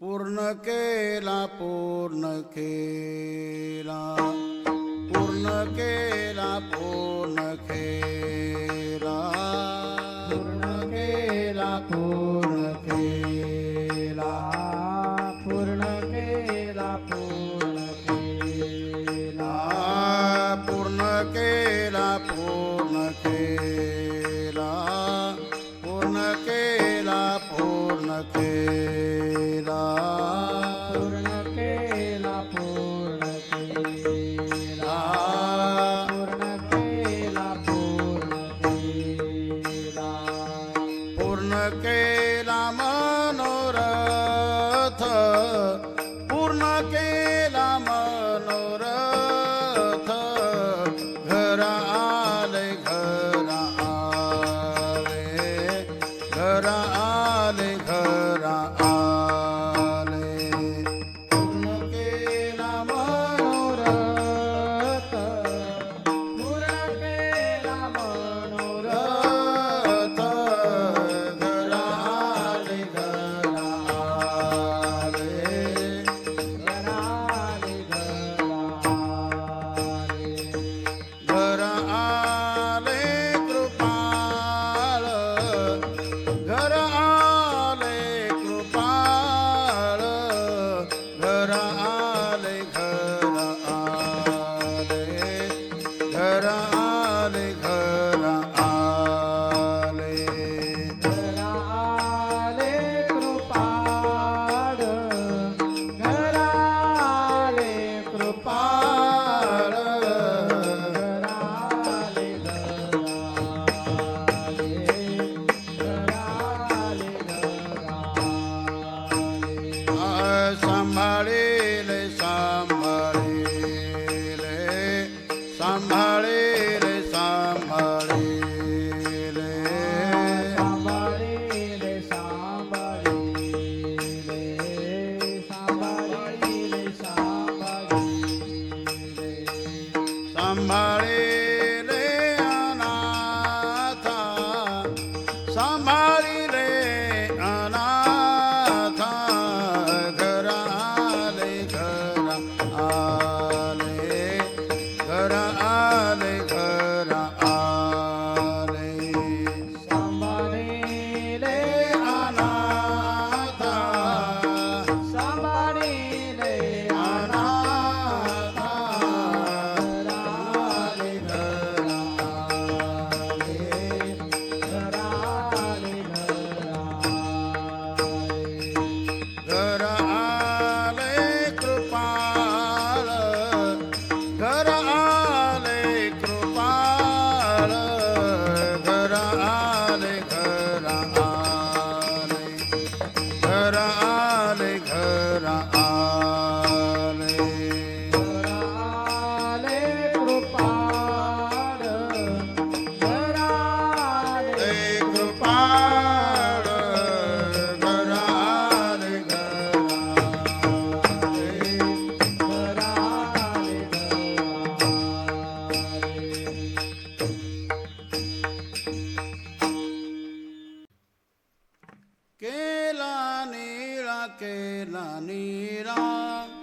पूर्ण केला पूर्ण केला. पूर्ण केला पूर्ण केला. पूर्ण केला पूर्ण केला. पूर्ण केला पूर्ण केला. पूर्ण केला पूर्ण sama કેલા નીરા કેલા નીરા.